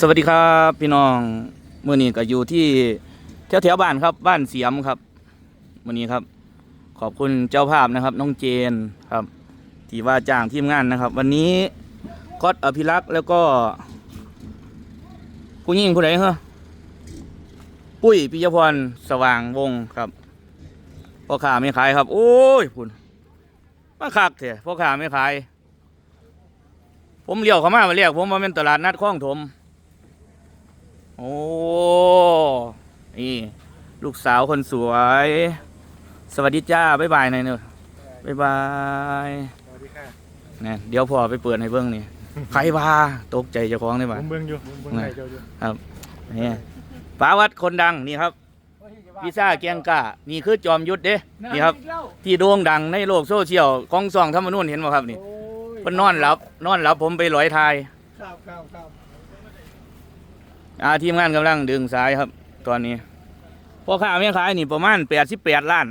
สวัสดีครับพี่น้องเมื่อนี้ก็อยู่ที่แถวแถวๆบ้านครับบ้านเสียมครับมื่อนี้ครับ ขอบคุณเจ้าภาพนะครับ น้องเจนครับ ที่ว่าจ้างทีมงานนะครับ วันนี้ก๊อตอภิรักษ์แล้วก็ผู้หญิงผู้ใดเหรอปุ้ยปิยพรสว่างวงครับพ่อค้าไม่ขายครับ โอ้ยคุณมาคักเถอะพ่อค้าไม่ขาย ผมเลี้ยวเข้ามามาเรียกผมว่าเป็นตลาดนัดคลองถม โอ้ นี่ ลูกสาวคนสวย สวัสดีจ้า บ๊ายบายหน่อยเนอะบ๊ายบายสวัสดีค่ะเนี่ยเดี๋ยวพอไปเปิดให้เบิ้งนี่ ใครพาตกใจเจ้าของได้ผบ่ามเบิ่งอยู่ผมเบิ่งไหนไก่เจ้าอยู่นี่ป้าวัดคนดังนี่ครับพิซซ่าแกงกะนี่คือจอมยุทธเด้ นี่ครับ ที่โด่งดังในโลกโซเชียลของสองธรรมนุ่นเห็นบ่ครับนี่โอ้ยเพิ่นนอนหลับ นอนหลับผมไปร้อยทายครับครับครับ อาทีมงานกำลังดึงสายครับ ตอนนี้พ่อค้าแม่ขายนี่ประมาณแปดสิบแปดล้าน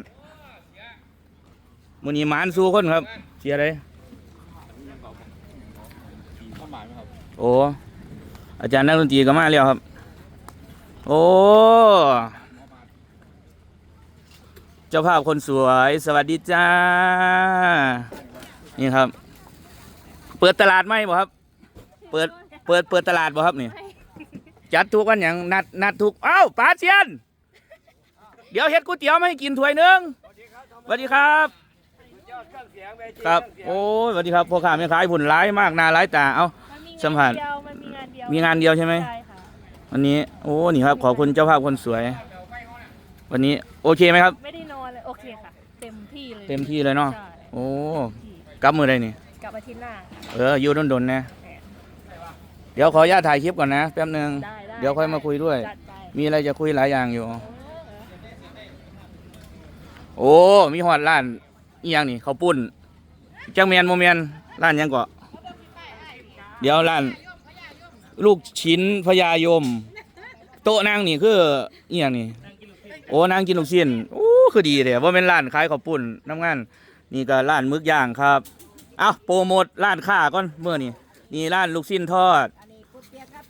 มือนี้หมานสู้คนครับเสียอะไรโอ้อาจารย์นักดนตรีก็มาแล้วครับ โอ้เจ้าภาพคนสวยสวัสดีจ้า นี่ครับ เปิดตลาดไหมบ่ครับ เปิดเปิดเปิดตลาดบ่ครับนี่ จัดทุกวันอย่างนัดนัดทุกเอ้าป้าเชียน เดี๋ยวเฮ็ดก๋วยเตี๋ยวมาให้กินถ้วยหนึงสวัสดีครับ ครับ โอ้ยสวัสดีครับพ่อค้าแม่ขายผุนร้ายมากหนาร้ายตาเอ้ามันมีสัมผัสงานเดียวมันมีงานเดียวมีงานเดียวใช่ไหม ใช่ค่ะวันนี้โอ้นี่ครับขอบคุณเจ้าภาพคนสวย วันนี้โอเคไหมครับ ไม่ได้นอนเลยโอเคค่ะ เต็มที่เลยเต็มที่เลยเนาะใช่โอ้ที่กลับมือใดนี่ กลับอาทิตย์หน้า เอออยู่ดนๆนะ เดี๋ยวขออนุญาตถ่ายคลิปก่อนนะแป๊บหนึง ได้ได้เดี๋ยวค่อยมาคุยด้วย จัดไปมีอะไรจะคุยหลายอย่างอยู่เออโอ้ มีหอดร้านอีหยังนี่ข้าวปุ้นจังเมียนโมเมียนร้านหยังก็เดี๋ยวร้าน ลูกชิ้นพญายม โต๊ะนั่งนี่คืออีหยังนี่ โอ้นั่งกินลูกชิ้นโอ้คือดีเลยว่าเป็นร้านขายข้าวปุ้นน้ำงาน นี่ก็ร้านมึกย่างครับ เอาโปรโมทร้านค้าก่อนเมื่อนี่นี่ร้านลูกชิ้นทอด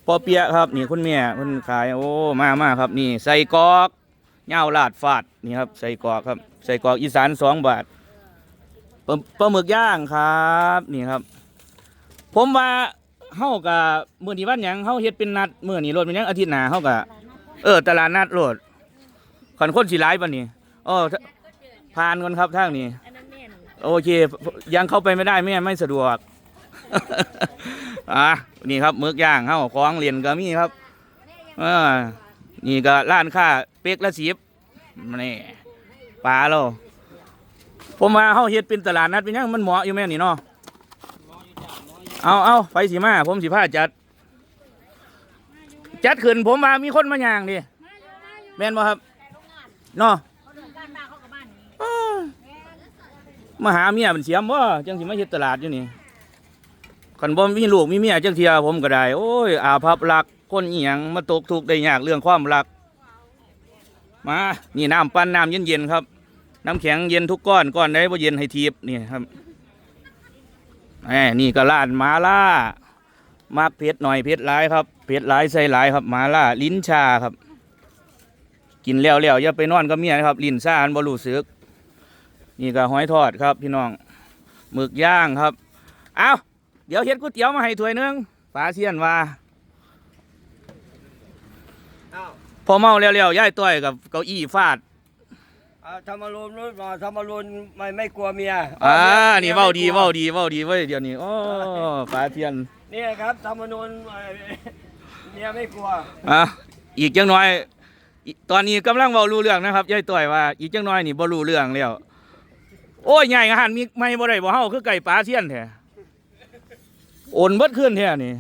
ปอเปียะครับนี่คุณแม่คุณขายโอ้มามาครับ นี่ใส่กอกเหย้าลาดฟาดนี่ครับใส่กอกครับ ใส่กอกอีสานสองบาทปลาปลาหมึกย่างครับนี่ครับ ผมว่าเฮากับมื้อนี้วันหยังเฮาเฮ็ดเป็นนัดมื้อนี้โลดเป็นหยังอาทิตย์หน้าเฮาก็เออตลาดนัดโลดคันคนสิหลายปานนี้อ้อผ่านก่อนครับทางนี้อันนั้นแม่หนูโอเคยังเข้าไปไม่ได้แม่ไม่สะดวก อะนี่ครับมึกย่างเฮาของเหรียญก็มีครับเออนี่ก็ร้านค้าเป็กละสิบนี่ปลาเราผมมาเฮาเฮ็ดเป็นตลาดนัดเป็นยังมันเหมาะอยู่แม่นี่เนาะเอาเอาไปสิมาผมสิพาจัด จัดขึ้นผมมามีคนมาย่างดิแม่นบ่ครับเนาะอ้าวมาหาเมียเป็นเสียมบ่จังสิมาเฮ็ดตลาดอยู่นี่ คันบ่มีลูกมีเมียจังเทียผมก็ได้ โอ้ย อาภัพรักคนอีหยังมาตกทุกข์ได้ยากเรื่องความรัก มานี่น้ำปั้นน้ำเย็นๆครับ น้ำแข็งเย็นทุกก้อนก้อนได้บ่เย็นให้ทีบนี่ครับแหมนี่ก็ร้านหมาล่ามากเผ็ดหน่อยเผ็ดหลายครับเผ็ดหลายใส่หลายครับหมาล่าลิ้นชาครับ กินแล้วแล้วอย่าไปนอนกับเมียครับ ลิ้นชาอันบ่รู้สึก นี่ก็หอยทอดครับ พี่น้องหมึกย่างครับ เอา เดี๋ยวเฮ็ดก๋วยเตี๋ยวมาให้ถ้วยหนึงปลาเชียนว่าอ้าวพอเมาแล้วแล้วย้ายต้อยกับเก้าอี้ฟาดอ่าธรรมรุนนู้นมาธรรมรุนไม่ไม่กลัวเมียอ่ามียนี่เว้าดีไม่กลัเว้าดีเว้าดีเว้ยเดี๋ยวนี้โอ้ปลาเทียนนี่ครับธรรมนุนเอ่อเมียไม่กลัวอะอีกจังน้อยอีตอนนี้กำลังเว้ารู้เรื่องนะครับย้ายต้อยว่า อีกจังน้อยนี่บ่รู้เรื่องแล้วโอ้ยใหญ่อาหารมีไม่บ่ได้บ่เฮาคือไก่ปลาเทียนแท้ โอนเบิดขึ้นแท้นี่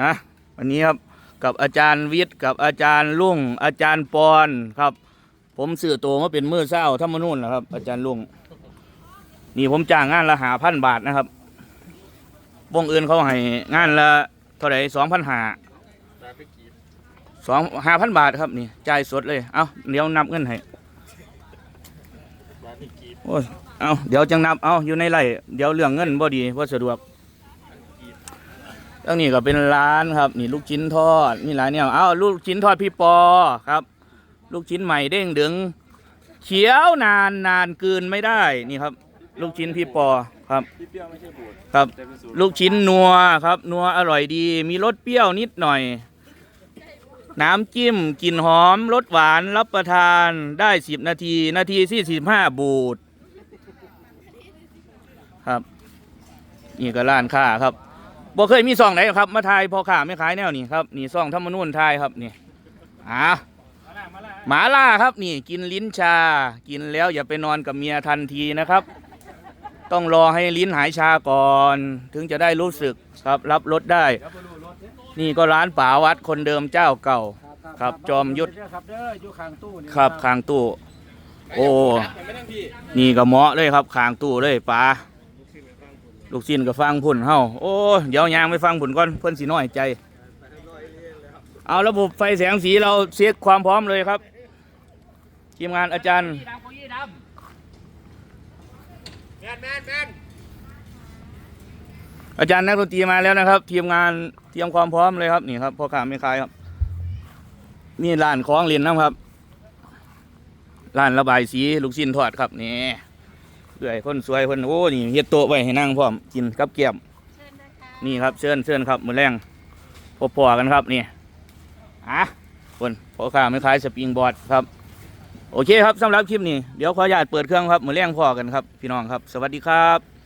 นะวันนี้ครับกับอาจารย์วิทย์กับอาจารย์ลุงอาจารย์ปอนครับ ผมสื่อตัวมาเป็นมือเศร้าธรรมนุ่นนะครับ อาจารย์ลุงนี่ผมจ้างงานละหาพันบาทนะครับวงอื่นเขาให้งานละเท่าไหร่สองพันหาสองห้าพันบาทครับนี่จ่ายสดเลยเอาเดี๋ยวนับเงินให้โอ้ยเอาเดี๋ยวจังนับเอาอยู่ในไรเดี๋ยวเรื่องเงินบ่ดีบ่สะดวก ตั้งนี้ก็เป็นร้านครับ นี่ลูกชิ้นทอดมีหลายเนี่ยอ้าวลูกชิ้นทอดพี่ปอครับ ลูกชิ้นใหม่เด้งดึงเขียวนานนานกลืนไม่ได้นี่ครับ ลูกชิ้นพี่ปอครับพี่เปรี้ยวไม่ใช่บูดครับแต่เป็นสูตรลูกชิ้นนัวครับ นัวอร่อยดี มีรสเปรี้ยวนิดหน่อย น้ำจิ้มกลิ่นหอมรสหวานรับประทานได้สิบนาที นาทีที่สิบห้าบูดครับ นี่ก็ร้านค้าครับ บ่เคยมีซองไหนหรอกครับมาทายพอขาไม่ขายแนวนี้ครับนี่ซองธรรมนุ่นทายครับนี่อ่าหมาล่าครับนี่ กินลิ้นชา กินแล้วอย่าไปนอนกับเมียทันทีนะครับ ต้องรอให้ลิ้นหายชาก่อน ถึงจะได้รู้สึกครับรับรสได้ นี่ก็ร้านป๋าวัดคนเดิมเจ้าเก่า ครับจอมยุทธครับเด้ออยู่ข้างตู้นี่ครับคางตู้ โอ้ นี่ก็เหมาะเลยครับคางตู้เลยป๋า ลูกชิ้นก็ฟังพุ่นเฮาโอ้เดี๋ยวยางไปฟังพุ่นก่อนเพิ่นสิน้อยใจ เอาระบบไฟแสงสีเราเช็คความพร้อมเลยครับทีมงานอาจารย์แมนแมนแมนอาจารย์นักดนตรีมาแล้วนะครับ ทีมงานเตรียมความพร้อมเลยครับนี่ครับพ่อขาไม่ขายครับนี่ร้านของเรียนนะครับร้านระบายสีลูกชิ้นทอดครับนี่ เอื่อยคนสวยคนโอ้นี่เฮ็ดโต๊ะไว้ให้นั่งพร้อมกินกับเกี๊ยมนี่ครับเชิญเชิญครับมือแรงพบพอกันครับนี่อะคนพ่อขาไม่ขายสปริงบอร์ดครับ โอเคครับสำหรับคลิปนี้เดี๋ยวขออนุญาตเปิดเครื่องครับมือแรงพอกันครับ พี่น้องครับ สวัสดีครับ